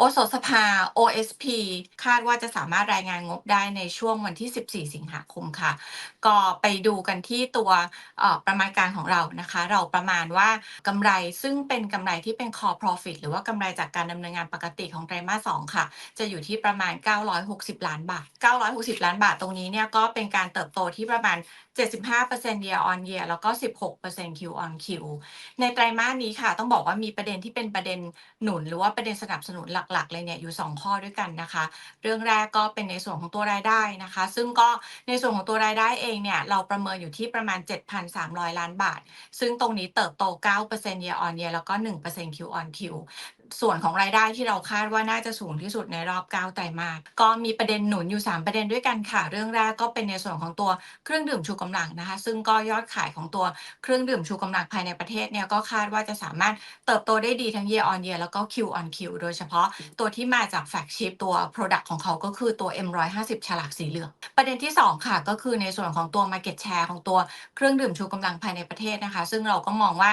โอสถสภา OSP คาดว่าจะสามารถรายงานงบได้ในช่วงวันที่ 14 สิงหาคมค่ะ ก็ไปดูกันที่ตัวประมาณการของเรานะคะ เราประมาณว่ากำไรซึ่งเป็นกำไรที่เป็น core profit หรือว่ากำไรจากการดำเนินงานปกติของไตรมาส 2 ค่ะ จะอยู่ที่ประมาณ 960 ล้านบาท 960 ล้านบาทตรงนี้เนี่ยก็เป็นการเติบโตที่ประมาณ 75% year on year แล้วก็ 16% Q on Q ในไตรมาสนี้ค่ะ ต้องบอกว่ามีประเด็นที่เป็นประเด็นหนุน หรือว่าประเด็นสนับสนุนหลักๆ เลยเนี่ยอยู่ 2 ข้อด้วยกันนะคะ เรื่องแรกก็เป็นในส่วนของตัวรายได้นะคะ ซึ่งก็ในส่วนของตัวรายได้เองเนี่ยเราประเมินอยู่ที่ประมาณ 7,300 ล้านบาท ซึ่งตรงนี้เติบโต 9% year on year แล้วก็ 1% Q on Q ส่วนของรายได้ที่เราคาดว่าน่าจะสูงที่สุดในรอบ 9 ไตรมาสก็มีประเด็นหนุนอยู่ 3 ประเด็นด้วยกันค่ะ เรื่องแรกก็เป็นในส่วนของตัวเครื่องดื่มชูกำลังนะคะ ซึ่งก็ยอดขายของตัวเครื่องดื่มชูกำลังภายในประเทศเนี่ยก็คาดว่าจะสามารถเติบโตได้ดีทั้ง year on year แล้วก็ Q on Q โดยเฉพาะตัวที่มาจาก flagship ตัว product ของเขาก็คือตัว M150 ฉลากสีเหลือง ประเด็นที่ 2 ค่ะ ก็คือในส่วนของตัว market share ของตัวเครื่องดื่มชูกำลังภายในประเทศนะคะ ซึ่งเราก็มองว่า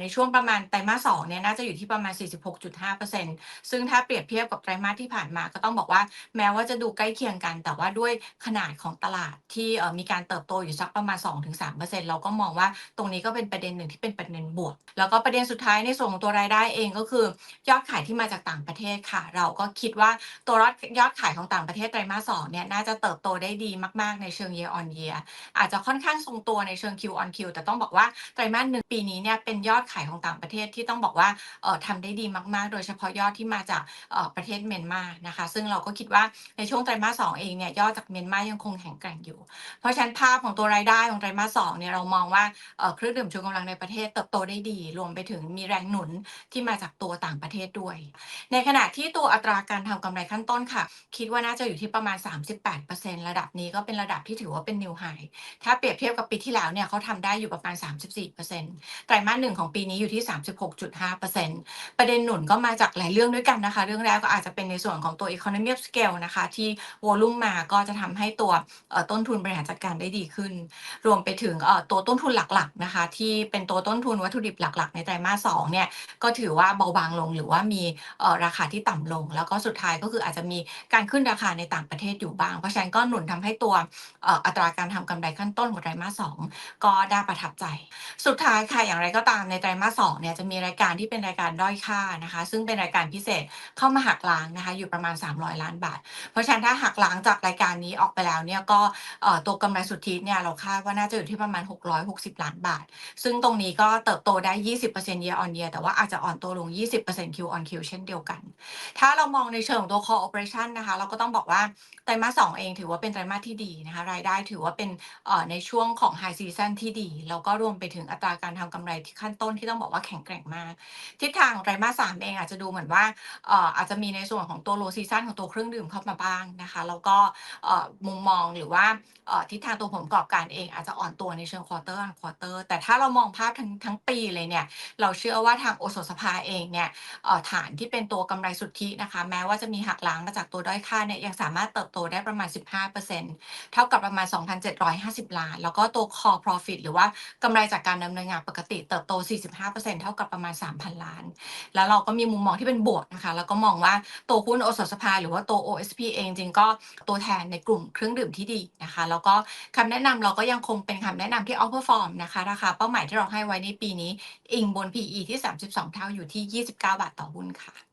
ในช่วงประมาณไตรมาส2เนี่ยน่าจะอยู่ที่ประมาณ 46. 9.5%ซึ่งถ้าเปรียบเทียบกับไตรมาสที่ผ่านมาก็ต้องบอกว่าแม้ว่าจะดูใกล้เคียงกัน แต่ว่าด้วยขนาดของตลาดที่มีการเติบโตอยู่สักประมาณ 2-3%เราก็มองว่าตรงนี้ก็เป็นประเด็นหนึ่งที่เป็นประเด็นบวก แล้วก็ประเด็นสุดท้ายในส่วนของตัวรายได้เองก็คือยอดขายที่มาจากต่างประเทศค่ะ เราก็คิดว่าตัวยอดยอดขายของต่างประเทศไตรมาส2เนี่ยน่าจะเติบโตได้ดีมาก ๆ ในเชิง year on year อาจจะค่อนข้างทรงตัวในเชิง Q on Q แต่ต้องบอกว่าไตรมาส1ปีนี้เนี่ยเป็นยอดขายของต่างประเทศที่ต้องบอกว่าเออทำได้ดีมากๆโดยเฉพาะยอดที่มาจากประเทศเมียนมานะคะ ซึ่งเราก็คิดว่าในช่วงไตรมาส2เองเนี่ยยอดจากเมียนมายังคงแข็งแกร่งอยู่ เพราะฉะนั้นภาพของตัวรายได้ของไตรมาส2เนี่ยเรามองว่าเครื่องดื่มชูกำลังในประเทศเติบโตได้ดี รวมไปถึงมีแรงหนุนที่มาจากตัวต่างประเทศด้วย ในขณะที่ตัวอัตราการทำกำไรขั้นต้นค่ะ คิดว่าน่าจะอยู่ที่ประมาณ 38%ระดับนี้ก็เป็นระดับที่ถือว่าเป็น new high ถ้าเปรียบเทียบกับปีที่แล้วเนี่ยเขาทำได้อยู่ประมาณ 34%ไตรมาส1ของปีนี้อยู่ที่ 36.5%ประเด็นหนุนก็มาจากหลายเรื่องด้วยกันนะคะ เรื่องแรกก็อาจจะเป็นในส่วนของตัว economy of scale นะคะ ที่ volume มาก็จะทำให้ตัวต้นทุนบริหารจัดการได้ดีขึ้น รวมไปถึงตัวต้นทุนหลักๆนะคะ ที่เป็นตัวต้นทุนวัตถุดิบหลัก ๆ ในไตรมาส2เนี่ยก็ถือว่าเบาบางลงหรือว่ามีราคาที่ต่ำลง แล้วก็สุดท้ายก็คืออาจจะมีการขึ้นราคาในต่างประเทศอยู่บ้าง เพราะฉะนั้นก็หนุนทำให้ตัวอัตราการทำกำไรขั้นต้นของไตรมาส2ก็น่าประทับใจ สุดท้ายค่ะอย่างไรก็ตามในไตรมาส2เนี่ยจะมีรายการที่เป็นรายการด้อยค่านะคะซึ่งเป็นรายการพิเศษเข้ามาหักล้างนะคะอยู่ประมาณ 300 ล้านบาท เพราะฉะนั้นถ้าหักล้างจากรายการนี้ออกไปแล้วเนี่ยก็ตัวกำไรสุทธิเนี่ยเราคาดว่าน่าจะอยู่ที่ประมาณ 660 ล้านบาท ซึ่งตรงนี้ก็เติบโตได้ 20% year on year แต่ว่าอาจจะอ่อนตัวลง 20% Q on Q เช่นเดียวกัน ถ้าเรามองในเชิงของตัว core operation นะคะเราก็ต้องบอกว่าไตรมาส2เองถือว่าเป็นไตรมาสที่ดีนะคะรายได้ถือว่าเป็นในช่วงของ high season ที่ดี แล้วก็รวมไปถึงอัตราการทำกำไรที่ขั้นต้นที่ต้องบอกว่าแข็งแกร่งมาก ทิศทางของไตรมาส3เองอาจจะดูเหมือนว่าอาจจะมีในส่วนของตัว low season ของตัวเครื่องดื่มเข้ามาบ้างนะคะแล้วก็มุมมองหรือว่าทิศทางตัวผลประกอบการเองอาจจะอ่อนตัวในเชิง quarter on quarter แต่ถ้าเรามองภาพทั้งทั้งปีเลยเนี่ยเราเชื่อว่าทางโอสถสภาเองเนี่ยฐานที่เป็นตัวกำไรสุทธินะคะแม้ว่าจะมีหักล้างมาจากตัวด้อยค่าเนี่ยยังสามารถเติบโตได้ประมาณ 15%เท่ากับประมาณ 2,750 ล้าน แล้วก็ตัว core profit หรือว่ากำไรจากการดำเนินงานปกติเติบโต 45%เท่ากับประมาณ 3,000 ล้าน แล้วเราก็มีมุมมองที่เป็นบวกนะคะ แล้วก็มองว่าตัวหุ้นโอสถสภา หรือว่าตัว OSP เองจริงก็ตัวแทนในกลุ่มเครื่องดื่มที่ดีนะคะ แล้วก็คำแนะนำเราก็ยังคงเป็นคำแนะนำที่ outperform นะคะราคาเป้าหมายที่เราให้ไว้ในปีนี้ อิงบน PE ที่ 32 เท่าอยู่ที่ 29 บาทต่อหุ้นค่ะ